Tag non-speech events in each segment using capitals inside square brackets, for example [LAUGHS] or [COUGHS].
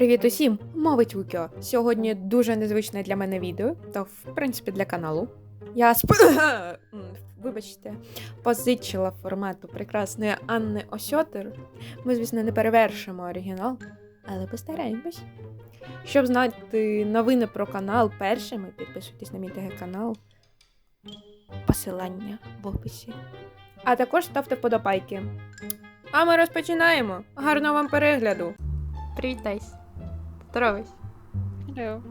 Привіт усім! Мовить Вукьо. Сьогодні дуже незвичне для мене відео, та в принципі для каналу. Я сп... [COUGHS] Вибачте, позичила формату прекрасної Анни Осьотер. Ми, звісно, не перевершимо оригінал, але постараємось. Щоб знати новини про канал першими, підписуйтесь на мій ТГ канал. Посилання в описі. А також ставте вподобайки. А ми розпочинаємо. Гарного вам перегляду! Привітайся. Здоровись. Алло.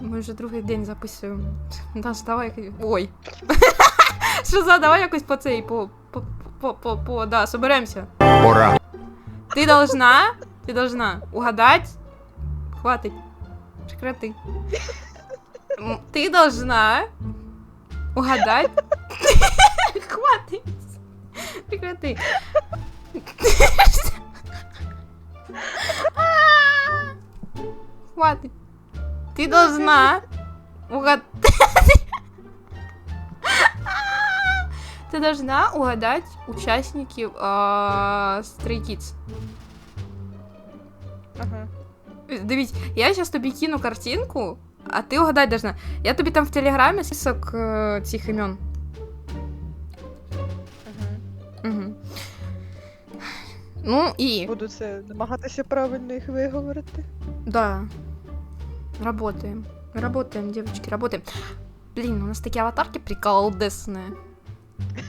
Ми вже другий день записуємо. Даш, давай. Ой. [LAUGHS] Що за давай якось по цей, по. по. по. по. по. Да, соберемося. Пора. Ти должна. Ти должна угадать. Хватить. Прекрати. Ти должна угадать. [LAUGHS] Хватить. Прекрати. [LAUGHS] Хватить. Ты должна угадать. [LAUGHS] Ты должна угадать участників а, Stray Kids. Ага. Дивіться, я зараз тобі кину картинку, а ти угадать должна. Я тобі там в телеграмі список е, цих імен. Ага. Угу. Ну і. Буду це намагатися правильно їх виговорити. Да. Работаем. Работаем, девочки, работаем. Блин, у нас такие аватарки приколдесные.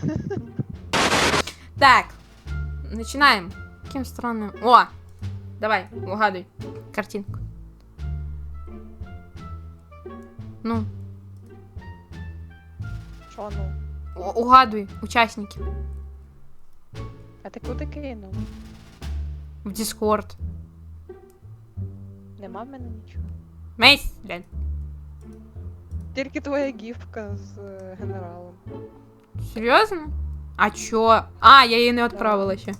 [LAUGHS] Так, начинаем. Каким странным... О! Давай, угадывай картинку. Ну, Що ну? у- угадывай участники А ти куди кинув? в Discord. Нема в мене нічого. Мейс, блядь. Тільки твоя гіфка з е, генералом. Серйозно? А чо? А, я її не відправила ще.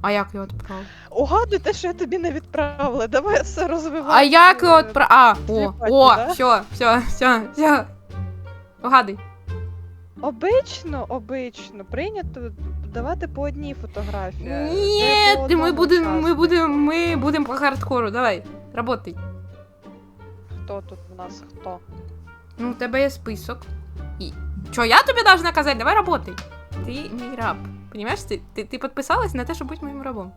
А як я відправила? Угадуй те, що я тобі не відправила. Давай все розвивати. А як його відправ... А, о, Сліпаті, о, да? все, все, все, все. Угадуй. Обично, обично, прийнято давати по одній фотографії. Ні, ти- ми будемо, ми будемо, ми будемо по хардкору. Давай, работай. Хто тут в нас хто? Ну, у тебе є список. І... Чо, я тобі должна казати? Давай работай. Ти мій раб. Понимаєш, ти, ти, ти підписалась на те, щоб бути моїм рабом.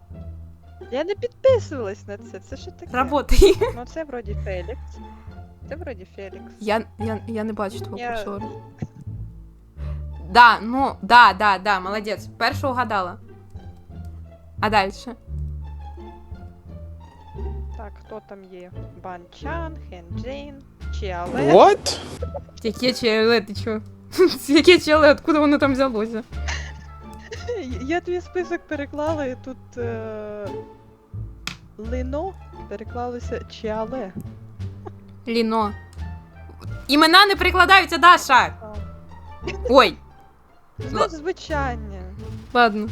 Я не підписувалась на це. Це що таке? Работай. [LAUGHS] Ну це вроді Фелікс. Це вроді Фелікс. Я, я, я не бачу твого Я- курсора. Да, ну, да, да, да, молодець. Першу угадала. А дальше? Так, хто там є? Банчан, Хенджейн, Чіале. What? Яке челе, ти чо? [LAUGHS] Яке челе, откуда воно там взялося? [LAUGHS] Я твій список переклала і тут е... Лино переклалося Чіале. Ліно. Імена не прикладаються, Даша! Ой, Ну, звичайно. ладно.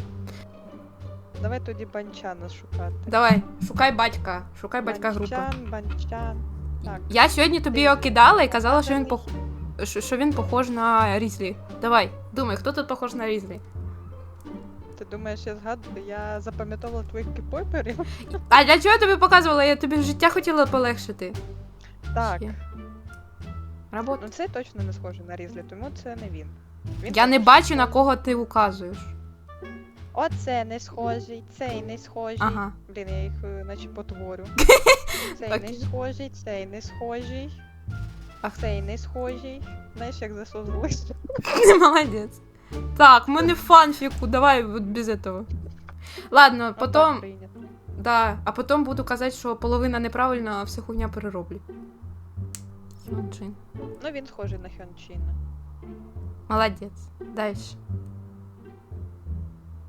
Давай тоді банчана шукати. Давай, шукай батька. Шукай батька групи. Банчан, банчан. Так. Я сьогодні тобі його кидала і казала, що він пох... що що він похож на Різлі. Давай, думай, хто тут похож на Різлі? Ти думаєш, я згадую, я запам'ятовувала твоїх кіпойперів? А для чого я тобі показувала? Я тобі життя хотіла полегшити. Так. Ще. Робота. Ну це точно не схоже на Різлі, тому це не він. Він Я не бачу на кого ти указуєш. Оце не схожий, цей не схожий. Ага. Блін, я їх е, наче потворю. [LAUGHS] Цей не Окей. схожий, цей не схожий. Ах. Цей не схожий. Знаєш, як засозилися? [LAUGHS] Молодець. Так, в мене фанфіку, давай без этого. Ладно, потом, да, а потом буду казати, що половина неправильно, а все хуйня перероблю. Хьонджин. Ну він схожий на Хьончина. Молодець. Дальше.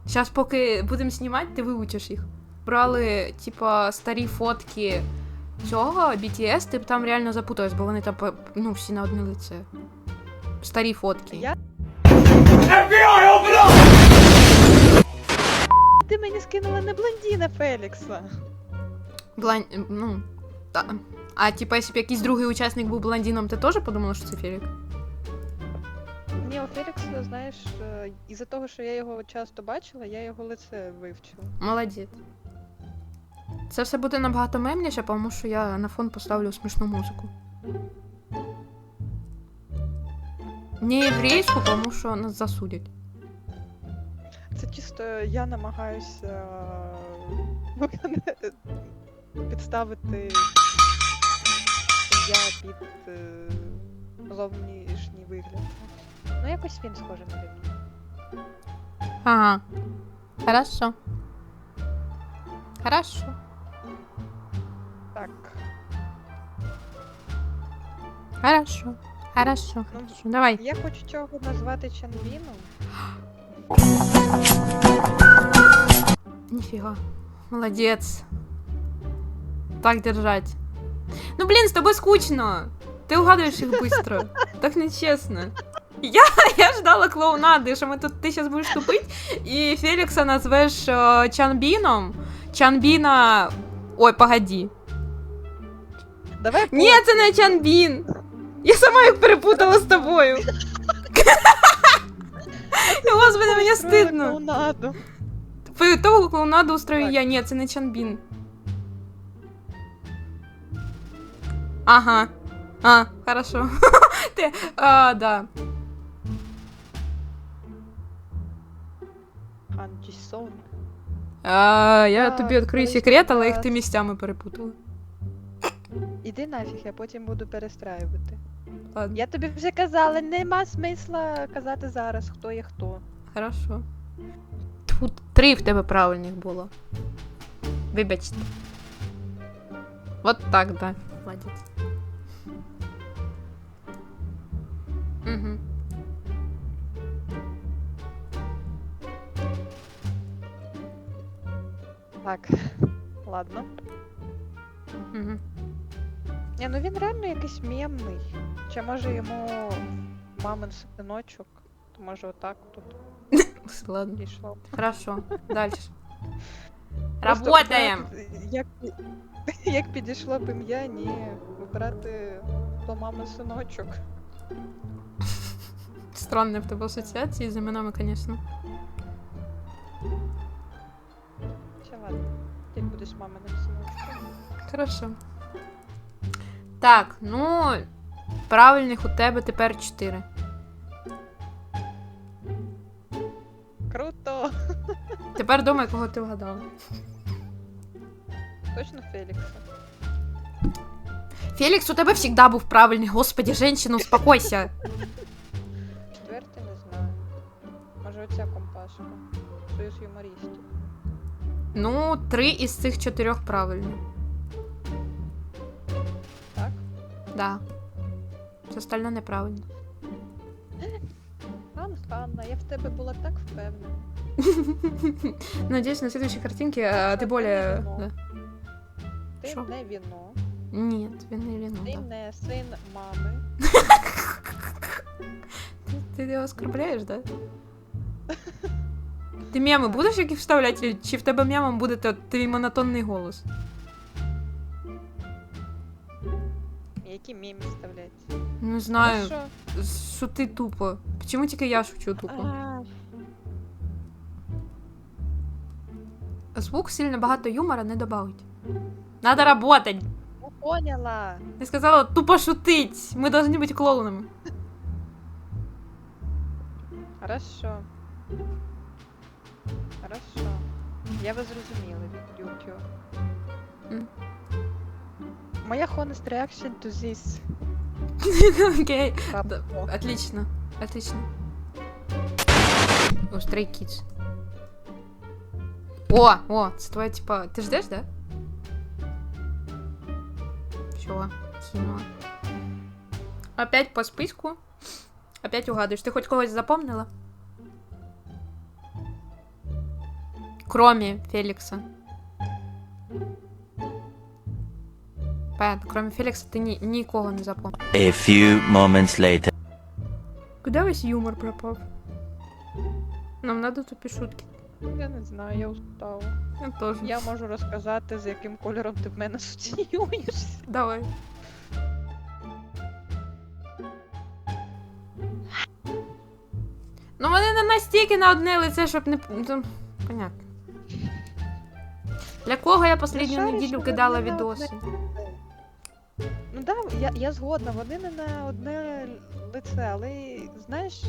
Сейчас, поки будемо знімати, ти вивчиш їх. Брали, типа, старі фотки цього BTS, ти б там реально запуталась, бо вони там ну, всі на одне лице. Старі фотки. Я- Ти мені скинула не блондіна Фелікса. Блан... Ну, та. А типа, якщо б якийсь другий учасник був блондином, ти теж подумала, що це Фелік? Ні, Фелікса, знаєш, е, із-за того, що я його часто бачила, я його лице вивчила. Молодець. Це все буде набагато мемніше, тому що я на фон поставлю смішну музику. Не єврейську, тому що нас засудять. Це чисто я намагаюся е, підставити я під е, зовнішній вигляд. Ну, якось він схожий на він. Ага. Хорошо. Хорошо. Так. Хорошо. Хорошо. Ну, Хорошо. Давай. Я хочу чого назвати Чанбіном. Нифига. Молодец. Так держать. Ну блин, с тобой скучно. Ты угадываешь их быстро. Так нечестно. Я, [LAUGHS] я ждала клоунади, що ми тут ти зараз будеш тупить, і Фелікса назвеш е, Чанбіном. Чанбіна. Ой, погоді. Давай Ні, це не Чанбін. Я сама їх перепутала з тобою. [LAUGHS] Господи, мені стидно. Итогу клоунаду устрою я. Нет, це не Чанбін. Ага. А, хорошо. [LAUGHS] Ти, а, да. Хан А, я Так, тобі відкрию секрет, але їх ти місцями перепутала. Іди нафіг, я потім буду перестраювати. Ладно, Я тобі вже казала, нема смисла казати зараз, хто є хто. хорошо. Тут три в тебе правильних було. Вибачте. Вот так, да. Молодець. Угу. Так, ладно. Угу. Ні, ну він реально якийсь мємний. Чи може йому мамин синочок, то може отак тут Ладно. пішло. Хорошо. Дальше. Просто Работаем! обрати- Як, [LAUGHS] як підійшло б ім'я, ні, вибирати до мами синочок. Странные в тебе асоціації з іменами, звісно. Будеш маминим синочком. Хорошо. Так, ну. Правильних у тебе тепер 4. Круто! Тепер думай, кого ти вгадала. Точно Фелікса. Фелікс, у тебе завжди був правильний. Господи, женщина, успокойся. Четвертий не знаю. Може оця компашка. Союз юмористів. Ну, три із цих чотирьох правильні. Так? Да. Все остальне неправильно. [LAUGHS] Хан Ханна, я в тебе була так впевнена. [LAUGHS] Надеюсь, на следующей картинке а, ты более. вино. Да. Ти Що? не віно, Нет, не віно. ти Да. не син мами. [LAUGHS] Ти його оскорбляєш, да? Ти меми будеш які вставляти, чи в тебе мемом буде твій монотонний голос? Які мімі вставлять? Не знаю, шути тупо. Чому тільки я шучу тупо? Звук сильно багато юмора не добавить. Надо работать. ну, поняла. Я сказала тупо шутить. Ми должны бути клоунами. Хорошо. Хорошо. Я вас зрозуміла, Юкіо. М. Моя honest reaction to this. [LAUGHS] Окей. Рабо. Отлично. Отлично. О, Stray Kids. О, о, це твоя типа. Ти ждеш, да? Все, кинула. Опять по списку. Опять угадуєш. Ти хоч когось запомнила? Кроме Фелікса. Понятно, кроме Фелікса ти ні, нікого не запомнила. A few moments later. Куда весь юмор пропав? Нам надо тупі шутки. Я не знаю, я устала. Я теж. Я можу розказати, з яким кольором ти в мене асоціюєшся. Давай. Ну вони не настільки на одне лице, щоб не. Ну, понятно. Для кого я останню неділю кидала відоси? Ну да, я, я згодна, вони не на одне лице, але знаєш,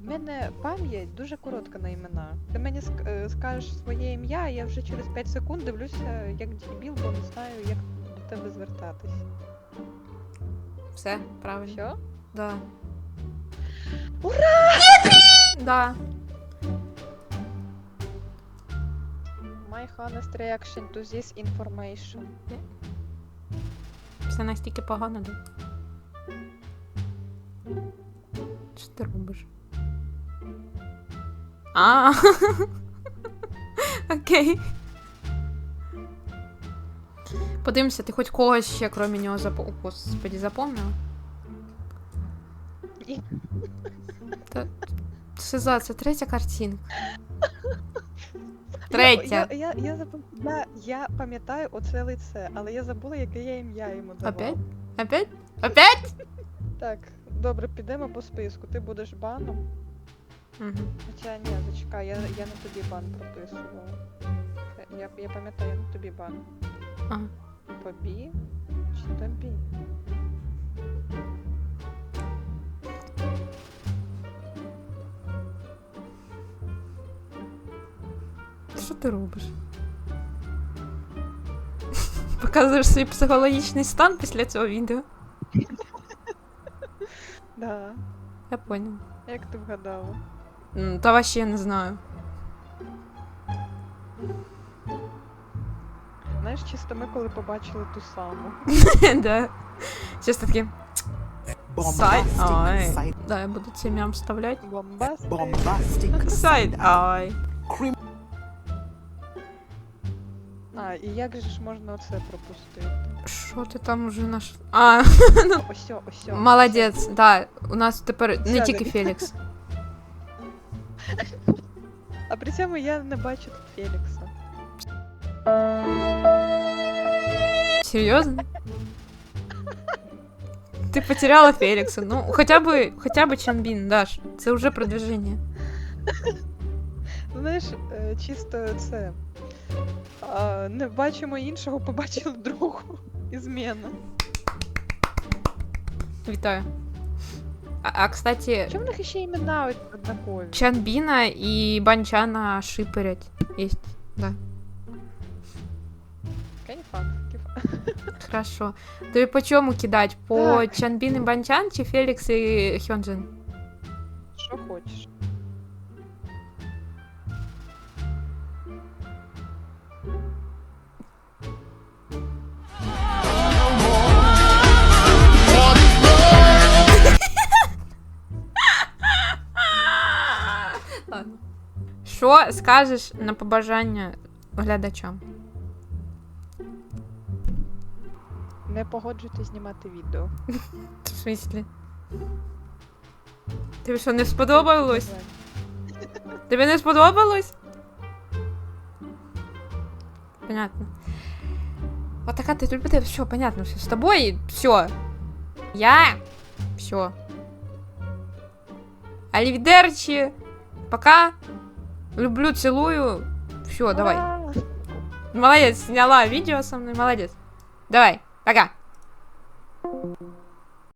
в мене пам'ять дуже коротка на імена. Ти мені ск- е, скажеш своє ім'я, а я вже через 5 секунд дивлюся, як дебіл, бо не знаю, як до тебе звертатись. Все, правильно. Що? Да. Ура! Да. My honest reaction to this information. Все настільки погано, да? Що ти робиш? А. [LAUGHS] Окей. Подивимося, ти хоч когось ще, крім нього, запо... Господи, запомнила? Ні. Та... Шиза, це третя картинка. [LAUGHS] Третя. Я, я, я, забу- я, я пам'ятаю оце лице, але я забула, яке я ім'я йому давала. Опять? Опять? Опять? [LAUGHS] Так, добре, підемо по списку. Ти будеш баном. Угу. Хоча ні, зачекай, я, я не тобі бан прописувала. Е, Я, я пам'ятаю, я не тобі бан. Ага. Тобі чи тобі? Ти робиш? [LAUGHS] Показуєш свій психологічний стан після цього відео. [LAUGHS] Да. Я понял. Як ти вгадала? М, Та вообще не знаю. Знаєш, чисто ми коли побачили ту саму. [LAUGHS] да. Чисто таки. Сайд. Ай. Да, я буду це мям вставляти. Бомбаст. Bombastic Сайд. Ай. і як же ж можна оце пропустити? Що ти там уже наш. А, [LAUGHS] Осьо, осьо. молодець. Да, у нас тепер не Все, тільки Давід. Фелікс. А при цьому я не бачу тут Фелікса. Серйозно? Ти потеряла Фелікса. Ну, хоча б, хоча б Чанбін, Даш. Це вже продвиження. Знаєш, е, чисто це. А, не бачимо іншого, побачили другу. Ізмена. Вітаю. А, а кстати, Чому в них ще імена од- однакові? Чанбіна і Банчана шиперять. Єсть. Да. Кайфан. Хорошо. Тобі по чому кидать? По Так. Чанбін і Банчан чи Фелікс і Хьонджин? Що хочеш? Що скажеш на побажання глядачам? Не погоджуйтесь знімати відео. В смислі? Тобі що, не сподобалось? Тобі не сподобалось? Понятно. Вот такая ты любит, все, понятно, все. С тобой все. Я все. Аливидерчи. Пока. Люблю, целую. Все, давай. Молодец, сняла видео со мной, молодец. Давай, пока.